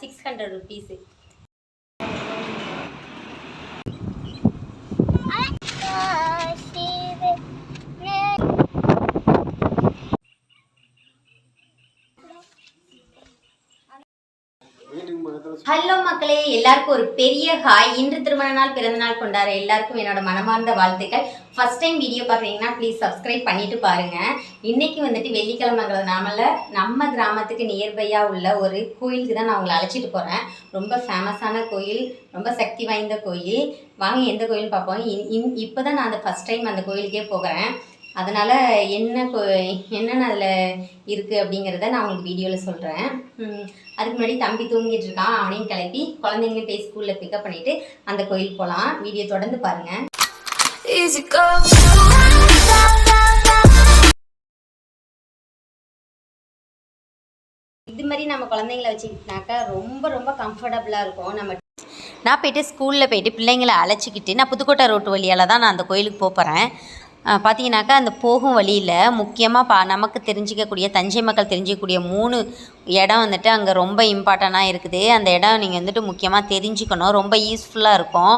Six hundred rupees hello மக்களே எல்லாருக்கும் ஒரு பெரிய ஹாய் இன்று திருமண நாள் பிறந்த நாள் கொண்டாட எல்லாருக்கும் என்னோட மனமார்ந்த வாழ்த்துக்கள். ஃபர்ஸ்ட் டைம் வீடியோ பார்க்குறீங்கன்னா ப்ளீஸ் சப்ஸ்கிரைப் பண்ணிட்டு பாருங்க. இன்னைக்கு வந்துட்டு வெள்ளிக்கிழமைங்கிறதுனால நம்ம கிராமத்துக்கு நியர்பையாக உள்ள ஒரு கோயிலுக்கு தான் நான் உங்களை அழைச்சிட்டு போகிறேன் ரொம்ப ஃபேமஸான கோயில் ரொம்ப சக்தி வாய்ந்த கோயில். வாங்க எந்த கோயில் பார்ப்போம். இப்போ தான் நான் அந்த ஃபர்ஸ்ட் டைம் அந்த கோயிலுக்கே போகிறேன். அதனால் என்ன கோ என்னென்ன அதில் இருக்குது அப்படிங்கிறத நான் உங்களுக்கு வீடியோவில் சொல்கிறேன் அதுக்கு முன்னாடி தம்பி தூங்கிட்டு இருக்கான் அவனையும் கிளப்பி குழந்தைங்களையும் போய் ஸ்கூலில் பிக்கப் பண்ணிவிட்டு அந்த கோயில் போகலாம் வீடியோ தொடர்ந்து பாருங்கள். இது மாதிரி நம்ம குழந்தைங்கள வச்சுக்கிட்டாக்கா ரொம்ப ரொம்ப கம்ஃபர்டபுளாக இருக்கும். நம்ம நான் போயிட்டு ஸ்கூலில் போயிட்டு பிள்ளைங்களை அழைச்சிக்கிட்டு நான் புதுக்கோட்டை ரோட்டு வழியால் தான் நான் அந்த கோயிலுக்கு போக போகிறேன் பார்த்தீங்கன்னாக்கா அந்த போகும் வழியில் முக்கியமாக பா நமக்கு தெரிஞ்சிக்கக்கூடிய தஞ்சை மக்கள் தெரிஞ்சிக்கக்கூடிய மூணு இடம் வந்துட்டு அங்கே ரொம்ப இம்பார்ட்டண்ட்டாக இருக்குது. அந்த இடம் நீங்கள் வந்துட்டு முக்கியமாக தெரிஞ்சுக்கணும். ரொம்ப யூஸ்ஃபுல்லாக இருக்கும்.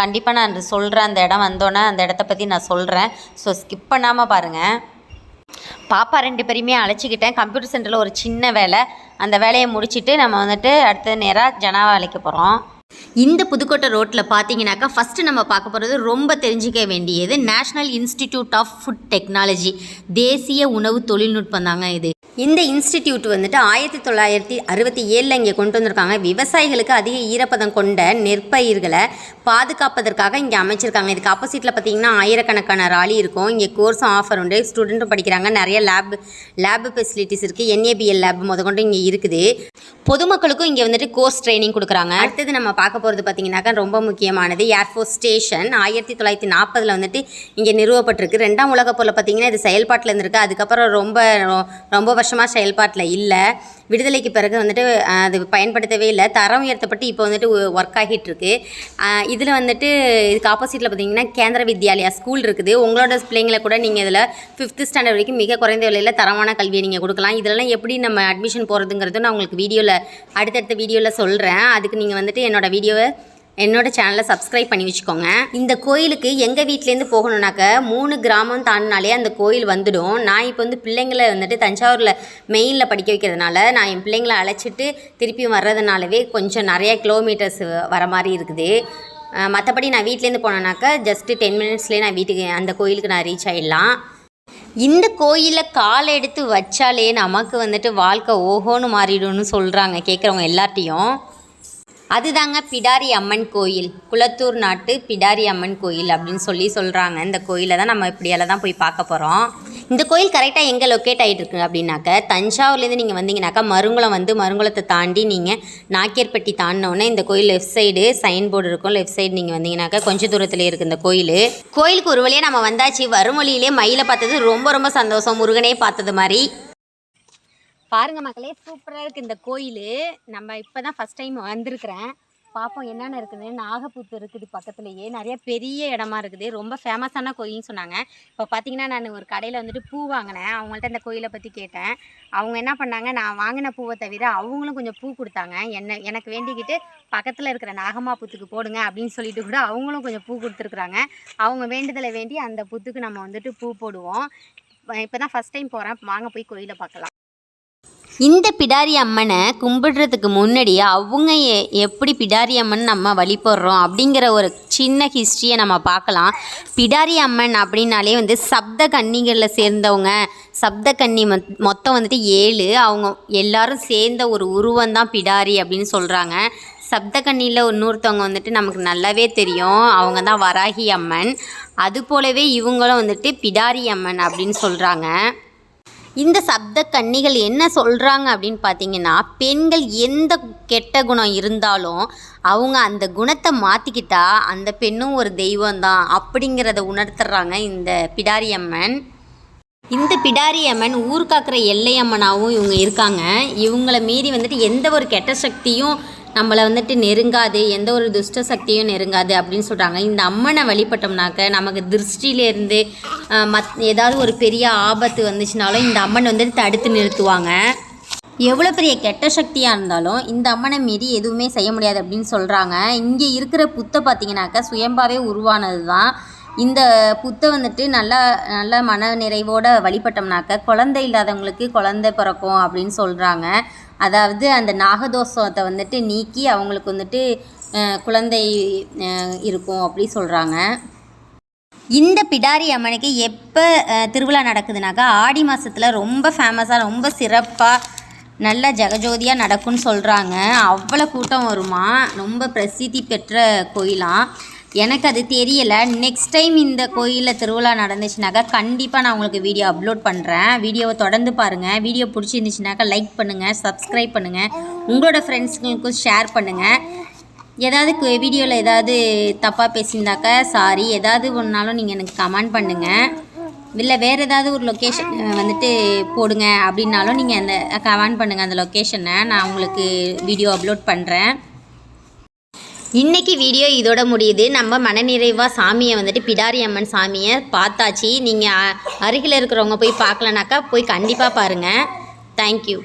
கண்டிப்பாக நான் அது சொல்கிறேன் அந்த இடம் வந்தோன்னே அந்த இடத்த பற்றி நான் சொல்கிறேன் ஸோ ஸ்கிப் பண்ணாமல் பாருங்கள் பாப்பா ரெண்டு பேரையுமே அழைச்சிக்கிட்டேன். கம்ப்யூட்டர் சென்டரில் ஒரு சின்ன வேலை. அந்த வேலையை முடிச்சுட்டு நம்ம வந்துட்டு அடுத்த நேராக ஜனாவை அழைக்க போகிறோம் இந்த புதுக்கோட்டை ரோட்டில் பார்த்தீங்கன்னாக்கா ஃபஸ்ட்டு நம்ம பார்க்க போகிறது ரொம்ப தெரிஞ்சிக்க வேண்டியது national institute of food technology தேசிய உணவு தொழில்நுட்பம் தாங்க இது. இந்த இன்ஸ்டிடியூட் வந்துட்டு ஆயிரத்தி தொள்ளாயிரத்தி அறுபத்தி ஏழில் இங்கே கொண்டு வந்திருக்காங்க. விவசாயிகளுக்கு அதிக ஈரப்பதம் கொண்ட நெற்பயிர்களை பாதுகாப்பதற்காக இங்கே அமைச்சிருக்காங்க. இதுக்கு ஆப்போசிட்டில் பார்த்தீங்கன்னா ஆயிரக்கணக்கான ராலி இருக்கும். இங்கே கோர்ஸும் ஆஃபர் உண்டு. ஸ்டூடெண்ட்டும் படிக்கிறாங்க. நிறைய லேப் லேப் ஃபெசிலிட்டிஸ் இருக்குது என்ஏபிஎல் லேப் முதற்கொண்டு இங்கே இருக்குது. பொதுமக்களுக்கும் இங்கே வந்துட்டு கோர்ஸ் ட்ரைனிங் கொடுக்குறாங்க. அடுத்தது நம்ம பார்க்க போகிறது பார்த்தீங்கன்னாக்கா ரொம்ப முக்கியமானது ஏர்ஃபோர்ஸ் ஸ்டேஷன் ஆயிரத்தி தொள்ளாயிரத்தி நாற்பதில் வந்துட்டு இங்கே நிறுவப்பட்டிருக்கு. ரெண்டாம் உலகப்போரில் பார்த்தீங்கன்னா இது செயல்பாட்டில் இருந்திருக்கு. அதுக்கப்புறம் ரொம்ப ரொ- ரொம்ப வருஷமாக செயல்பாட்டில் இல்லை. விடுதலைக்கு பிறகு வந்துட்டு அது பயன்படுத்தவே இல்லை. தரம் உயர்த்தப்பட்டு இப்போ வந்துட்டு ஒர்க் ஆகிட்டு இருக்கு இதில் வந்துட்டு இதுக்கு ஆப்போசிட்டில் பார்த்தீங்கன்னா கேந்திர வித்யாலயா ஸ்கூல் இருக்குது. உங்களோட பிள்ளைங்களை கூட நீங்கள் இதில் ஃபிஃப்த்து ஸ்டாண்டர்ட் வரைக்கும் மிக குறைந்த விலையில் தரமான கல்வியை நீங்கள் கொடுக்கலாம். இதெல்லாம் எப்படி நம்ம அட்மிஷன் போகிறதுங்கிறது நான் உங்களுக்கு வீடியோவில் அடுத்தடுத்த வீடியோவில் சொல்கிறேன் அதுக்கு நீங்கள் வந்துட்டு என்னோடய வீடியோவை என்னோட சேனலை சப்ஸ்கிரைப் பண்ணி வச்சுக்கோங்க. இந்த கோயிலுக்கு எங்கள் வீட்டிலேருந்து போகணுன்னாக்க மூணு கிராமம் தாண்டினாலே அந்த கோயில் வந்துடும். நான் இப்போ வந்து பிள்ளைங்களை வந்துட்டு தஞ்சாவூரில் மெயினில் படிக்க வைக்கிறதுனால நான் என் பிள்ளைங்களை அழைச்சிட்டு திருப்பி வர்றதுனாலவே கொஞ்சம் நிறைய கிலோமீட்டர்ஸ் வர மாதிரி இருக்குது. மற்றபடி நான் வீட்டிலேருந்து போனேன்னாக்கா ஜஸ்ட்டு டென் மினிட்ஸ்லேயே நான் வீட்டுக்கு அந்த கோயிலுக்கு நான் ரீச் ஆகிடலாம் இந்த கோயிலில் கால் எடுத்து வச்சாலே நமக்கு வந்துட்டு வாழ்க்கை ஓஹோன்னு மாறிடும்னு சொல்கிறாங்க கேட்குறவங்க எல்லார்ட்டையும். அதுதாங்க பிடாரி அம்மன் கோயில். குளத்தூர் நாட்டு பிடாரி அம்மன் கோயில் அப்படின்னு சொல்லி சொல்கிறாங்க இந்த கோயிலை தான் நம்ம இப்படியெல்லாம் தான் போய் பார்க்க போகிறோம் இந்த கோயில் கரெக்டாக எங்கே லொக்கேட் ஆகிட்டு இருக்கு அப்படின்னாக்க தஞ்சாவூர்லேருந்து நீங்கள் வந்தீங்கன்னாக்கா மருங்குளம் வந்து மருங்குளத்தை தாண்டி நீங்கள் நாக்கியர்பட்டி தாண்டினோடனே இந்த கோயில் லெஃப்ட் சைடு சைன் போர்டு இருக்கும். லெஃப்ட் சைடு நீங்கள் வந்தீங்கன்னாக்கா கொஞ்சம் தூரத்தில் இருக்குது இந்த கோயில். கோயிலுக்கு ஒரு வழியாக நம்ம வந்தாச்சு. வரும் வழியிலே மயிலை பார்த்தது ரொம்ப ரொம்ப சந்தோஷம். முருகனே பார்த்தது மாதிரி. பாருங்க மக்களே சூப்பராக இருக்குது இந்த கோயில். நம்ம இப்போ தான் ஃபஸ்ட் டைம் வந்திருக்கிறேன். பார்ப்போம் என்னென்ன இருக்குது நாகப்புத்து இருக்குது பக்கத்துலேயே. நிறைய பெரிய இடமா இருக்குது. ரொம்ப ஃபேமஸான கோயில்னு சொன்னாங்க. இப்போ பார்த்தீங்கன்னா நான் ஒரு கடையில் வந்துட்டு பூ வாங்கினேன். அவங்கள்ட்ட இந்த கோயிலை பற்றி கேட்டேன். அவங்க என்ன பண்ணாங்க நான் வாங்கின பூவை தவிர அவங்களும் கொஞ்சம் பூ கொடுத்தாங்க. என்ன எனக்கு வேண்டிக்கிட்டு பக்கத்தில் இருக்கிற நாகம்மா புத்துக்கு போடுங்க அப்படின்னு சொல்லிட்டு கூட அவங்களும் கொஞ்சம் பூ கொடுத்துருக்குறாங்க. அவங்க வேண்டுதலை வேண்டி அந்த புத்துக்கு நம்ம வந்துட்டு பூ போடுவோம். இப்போ தான் ஃபஸ்ட் டைம் போகிறேன் வாங்க போய் கோயிலை பார்க்கலாம். இந்த பிடாரி அம்மனை கும்பிடுறதுக்கு முன்னாடி அவங்க எ- எப்படி பிடாரி அம்மன் நம்ம வழிபடுறோம் அப்படிங்கிற ஒரு சின்ன ஹிஸ்ட்ரியை நம்ம பார்க்கலாம். பிடாரி அம்மன் அப்படின்னாலே வந்து சப்த கன்னிகளில் சேர்ந்தவங்க. சப்த கன்னி மொத் மொத்தம் வந்துட்டு ஏழு. அவங்க எல்லாரும் சேர்ந்த ஒரு உருவம் தான் பிடாரி அப்படின்னு சொல்கிறாங்க சப்தகன்னியில் இன்னொருத்தவங்க வந்துட்டு நமக்கு நல்லாவே தெரியும். அவங்க தான் வராகி அம்மன். அது போலவே இவங்களும் வந்துட்டு பிடாரி அம்மன் அப்படின்னு சொல்கிறாங்க இந்த சப்த கன்னிகள் என்ன சொல்கிறாங்க அப்படின்னு பார்த்தீங்கன்னா பெண்கள் எந்த கெட்ட குணம் இருந்தாலும் அவங்க அந்த குணத்தை மாற்றிக்கிட்டா அந்த பெண்ணும் ஒரு தெய்வம் தான் அப்படிங்கிறத உணர்த்துறாங்க இந்த பிடாரி அம்மன் இந்த பிடாரி அம்மன் ஊர் காக்கிற எல்லையம்மனாகவும் இவங்க இருக்காங்க. இவங்கள மீறி வந்துட்டு எந்த ஒரு கெட்ட சக்தியும் நம்மளை வந்துட்டு நெருங்காது எந்த ஒரு துஷ்ட சக்தியும் நெருங்காது அப்படின்னு சொல்கிறாங்க இந்த அம்மனை வழிபட்டோம்னாக்க நமக்கு திருஷ்டியிலேருந்து மத் ஏதாவது ஒரு பெரிய ஆபத்து வந்துச்சுனாலும் இந்த அம்மன் வந்துட்டு தடுத்து நிறுத்துவாங்க. எவ்வளோ பெரிய கெட்ட சக்தியாக இருந்தாலும் இந்த அம்மனை மீறி எதுவுமே செய்ய முடியாது அப்படின்னு சொல்கிறாங்க இங்கே இருக்கிற புத்தை பார்த்தீங்கன்னாக்கா சுயம்பாவே உருவானது தான் இந்த புத்தை வந்துட்டு நல்லா நல்ல மன நிறைவோட வழிபட்டோம்னாக்க குழந்தை இல்லாதவங்களுக்கு குழந்தை பிறக்கும் அப்படின்னு சொல்கிறாங்க அதாவது அந்த நாகதோஷத்தை வந்துட்டு நீக்கி அவங்களுக்கு வந்துட்டு குழந்தை இருக்கும் அப்படி சொல்கிறாங்க இந்த பிடாரி அம்மனுக்கு எப்போ திருவிழா நடக்குதுனாக்கா ஆடி மாதத்தில் ரொம்ப ஃபேமஸாக ரொம்ப சிறப்பாக நல்ல ஜெகஜோதியாக நடக்கும்னு சொல்கிறாங்க அவ்வளோ கூட்டம் வருமா? ரொம்ப பிரசித்தி பெற்ற கோயிலாம் எனக்கு அது தெரியலை. நெக்ஸ்ட் டைம் இந்த கோயிலில் திருவிழா நடந்துச்சுனாக்கா கண்டிப்பாக நான் உங்களுக்கு வீடியோ அப்லோட் பண்ணுறேன் வீடியோவை தொடர்ந்து பாருங்கள் வீடியோ பிடிச்சிருந்துச்சுனாக்கா லைக் பண்ணுங்கள் சப்ஸ்கிரைப் பண்ணுங்கள் உங்களோட ஃப்ரெண்ட்ஸுங்களுக்கும் ஷேர் பண்ணுங்கள் ஏதாவது வீடியோவில் ஏதாவது தப்பாக பேசியிருந்தாக்கா சாரி ஏதாவது ஒன்றாலும் நீங்கள் எனக்கு கமெண்ட் பண்ணுங்கள் இல்லை வேறு ஏதாவது ஒரு லொக்கேஷன் வந்துட்டு போடுங்க அப்படின்னாலும் நீங்கள் அந்த கமெண்ட் பண்ணுங்கள் அந்த லொக்கேஷனை நான் உங்களுக்கு வீடியோ அப்லோட் பண்ணுறேன் இன்றைக்கி வீடியோ இதோட முடியுது. நம்ம மனநிறைவாக சாமியை வந்துட்டு பிடாரி அம்மன் சாமியை பார்த்தாச்சு. நீங்கள் அருகில் இருக்கிறவங்க போய் பார்க்கலனாக்கா போய் கண்டிப்பாக பாருங்கள் தேங்க்யூ